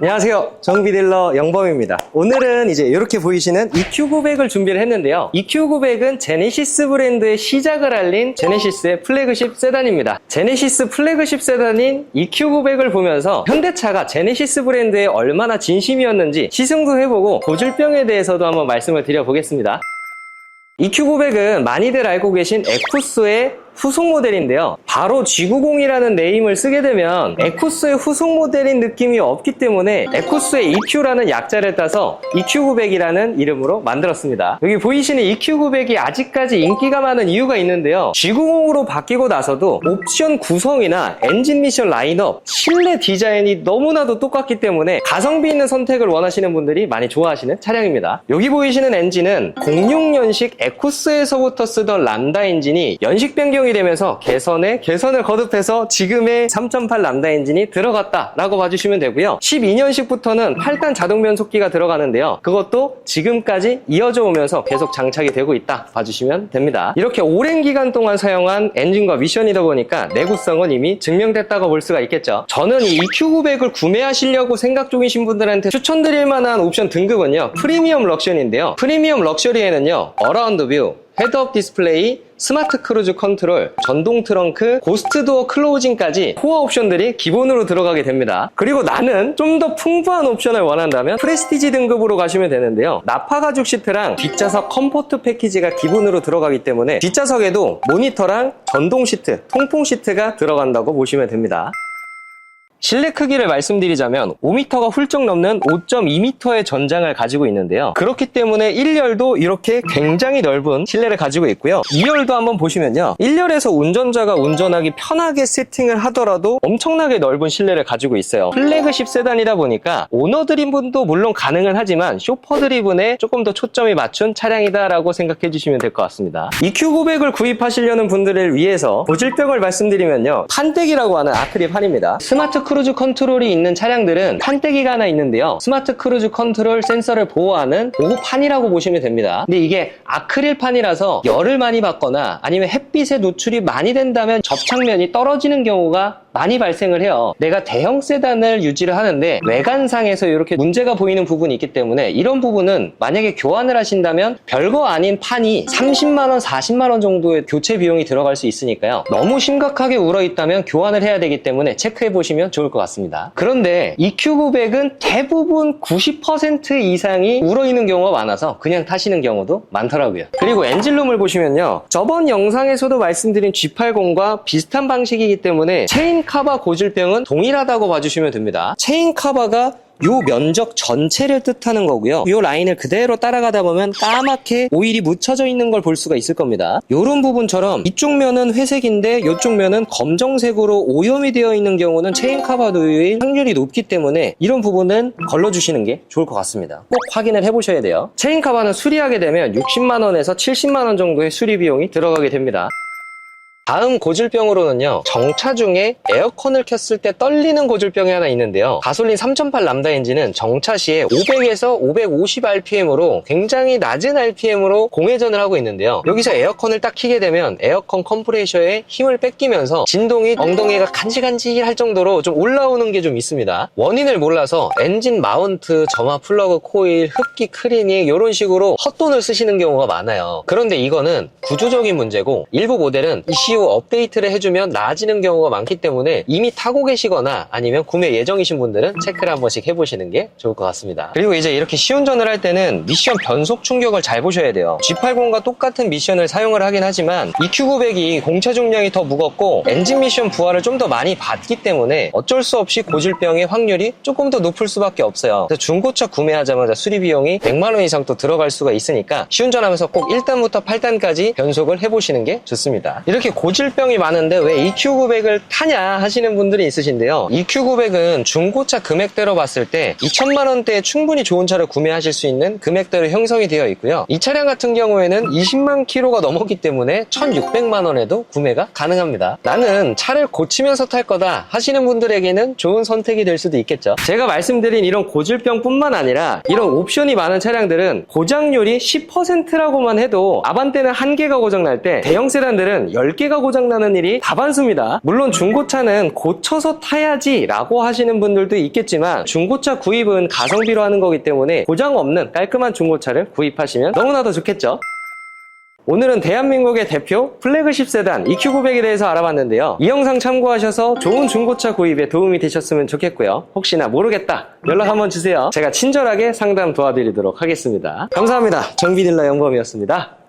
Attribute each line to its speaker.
Speaker 1: 안녕하세요. 정비딜러 영범입니다. 오늘은 이제 이렇게 보이시는 EQ900을 준비를 했는데요. EQ900은 제네시스 브랜드의 시작을 알린 제네시스의 플래그십 세단입니다. 제네시스 플래그십 세단인 EQ900을 보면서 현대차가 제네시스 브랜드에 얼마나 진심이었는지 시승도 해보고 고질병에 대해서도 한번 말씀을 드려보겠습니다. EQ900은 많이들 알고 계신 에쿠스의 후속 모델인데요. 바로 G90이라는 네임을 쓰게 되면 에쿠스의 후속 모델인 느낌이 없기 때문에 에쿠스의 EQ라는 약자를 따서 EQ900이라는 이름으로 만들었습니다. 여기 보이시는 EQ900이 아직까지 인기가 많은 이유가 있는데요. G90으로 바뀌고 나서도 옵션 구성이나 엔진 미션 라인업, 실내 디자인이 너무나도 똑같기 때문에 가성비 있는 선택을 원하시는 분들이 많이 좋아하시는 차량입니다. 여기 보이시는 엔진은 06년식 에쿠스에서부터 쓰던 람다 엔진이 연식 변경 이 되면서 개선에 개선을 거듭해서 지금의 3.8 람다 엔진이 들어갔다라고 봐주시면 되고요. 12년식부터는 8단 자동 변속기가 들어가는데요. 그것도 지금까지 이어져 오면서 계속 장착이 되고 있다 봐주시면 됩니다. 이렇게 오랜 기간 동안 사용한 엔진과 미션이다 보니까 내구성은 이미 증명됐다고 볼 수가 있겠죠. 저는 이 EQ900을 구매하시려고 생각 중이신 분들한테 추천드릴 만한 옵션 등급은요. 프리미엄 럭셔리인데요. 프리미엄 럭셔리에는요. 어라운드 뷰, 헤드업 디스플레이, 스마트 크루즈 컨트롤, 전동 트렁크, 고스트 도어 클로징까지 코어 옵션들이 기본으로 들어가게 됩니다. 그리고 나는 좀 더 풍부한 옵션을 원한다면 프레스티지 등급으로 가시면 되는데요. 나파 가죽 시트랑 뒷좌석 컴포트 패키지가 기본으로 들어가기 때문에 뒷좌석에도 모니터랑 전동 시트, 통풍 시트가 들어간다고 보시면 됩니다. 실내 크기를 말씀드리자면 5m가 훌쩍 넘는 5.2m의 전장을 가지고 있는데요. 그렇기 때문에 1열도 이렇게 굉장히 넓은 실내를 가지고 있고요. 2열도 한번 보시면요. 1열에서 운전자가 운전하기 편하게 세팅을 하더라도 엄청나게 넓은 실내를 가지고 있어요. 플래그십 세단이다 보니까 오너 드리븐도 물론 가능은 하지만 쇼퍼 드리븐에 조금 더 초점이 맞춘 차량이다라고 생각해 주시면 될 것 같습니다. EQ900을 구입하시려는 분들을 위해서 고질병을 말씀드리면요. 판때기라고 하는 아크릴 판입니다. 스마트 크루즈 컨트롤이 있는 차량들은 판때기가 하나 있는데요. 스마트 크루즈 컨트롤 센서를 보호하는 보호판이라고 보시면 됩니다. 근데 이게 아크릴 판이라서 열을 많이 받거나 아니면 햇빛에 노출이 많이 된다면 접착면이 떨어지는 경우가 많이 발생을 해요. 내가 대형 세단을 유지를 하는데 외관상에서 이렇게 문제가 보이는 부분이 있기 때문에 이런 부분은 만약에 교환을 하신다면 별거 아닌 판이 30만원, 40만원 정도의 교체 비용이 들어갈 수 있으니까요. 너무 심각하게 울어 있다면 교환을 해야 되기 때문에 체크해 보시면 좋을 것 같습니다. 그런데 EQ900은 대부분 90% 이상이 울어 있는 경우가 많아서 그냥 타시는 경우도 많더라고요. 그리고 엔진룸을 보시면요. 저번 영상에서도 말씀드린 G80과 비슷한 방식이기 때문에 체인 카바 고질병은 동일하다고 봐주시면 됩니다. 체인 카바가 요 면적 전체를 뜻하는 거고요. 요 라인을 그대로 따라가다 보면 까맣게 오일이 묻혀져 있는 걸 볼 수가 있을 겁니다. 요런 부분처럼 이쪽 면은 회색인데 요쪽 면은 검정색으로 오염이 되어 있는 경우는 체인 카바 노유의 확률이 높기 때문에 이런 부분은 걸러주시는 게 좋을 것 같습니다. 꼭 확인을 해보셔야 돼요. 체인 카바는 수리하게 되면 60만 원에서 70만 원 정도의 수리 비용이 들어가게 됩니다. 다음 고질병으로는요 정차 중에 에어컨을 켰을 때 떨리는 고질병이 하나 있는데요. 가솔린 3.8 람다 엔진은 정차 시에 500에서 550 rpm으로 굉장히 낮은 rpm으로 공회전을 하고 있는데요. 여기서 에어컨을 딱 켜게 되면 에어컨 컴프레셔에 힘을 뺏기면서 진동이 엉덩이가 간질간질할 정도로 좀 올라오는 게 좀 있습니다. 원인을 몰라서 엔진 마운트, 점화 플러그 코일, 흡기 클리닝 이런 식으로 헛돈을 쓰시는 경우가 많아요. 그런데 이거는 구조적인 문제고 일부 모델은 ECU 업데이트를 해주면 나아지는 경우가 많기 때문에 이미 타고 계시거나 아니면 구매 예정이신 분들은 체크를 한 번씩 해보시는 게 좋을 것 같습니다. 그리고 이제 이렇게 시운전을 할 때는 미션 변속 충격을 잘 보셔야 돼요. G80과 똑같은 미션을 사용을 하긴 하지만 EQ900이 공차 중량이 더 무겁고 엔진 미션 부하를 좀 더 많이 받기 때문에 어쩔 수 없이 고질병의 확률이 조금 더 높을 수밖에 없어요. 그래서 중고차 구매하자마자 수리 비용이 100만 원 이상 또 들어갈 수가 있으니까 시운전하면서 꼭 1단부터 8단까지 변속을 해보시는 게 좋습니다. 이렇게 고질병이 많은데 왜 EQ900을 타냐 하시는 분들이 있으신데요. EQ900은 중고차 금액대로 봤을 때 2천만 원대에 충분히 좋은 차를 구매하실 수 있는 금액대로 형성이 되어 있고요. 이 차량 같은 경우에는 20만 킬로가 넘었기 때문에 1,600만 원에도 구매가 가능합니다. 나는 차를 고치면서 탈 거다 하시는 분들에게는 좋은 선택이 될 수도 있겠죠. 제가 말씀드린 이런 고질병뿐만 아니라 이런 옵션이 많은 차량들은 고장률이 10%라고만 해도 아반떼는 한 개가 고장날 때 대형 세단들은 10개가 자체가 고장나는 일이 다반수입니다. 물론 중고차는 고쳐서 타야지 라고 하시는 분들도 있겠지만 중고차 구입은 가성비로 하는 거기 때문에 고장 없는 깔끔한 중고차를 구입하시면 너무나도 좋겠죠. 오늘은 대한민국의 대표 플래그십 세단 EQ900에 대해서 알아봤는데요. 이 영상 참고하셔서 좋은 중고차 구입에 도움이 되셨으면 좋겠고요. 혹시나 모르겠다 연락 한번 주세요. 제가 친절하게 상담 도와드리도록 하겠습니다. 감사합니다. 정비딜러 영범이었습니다.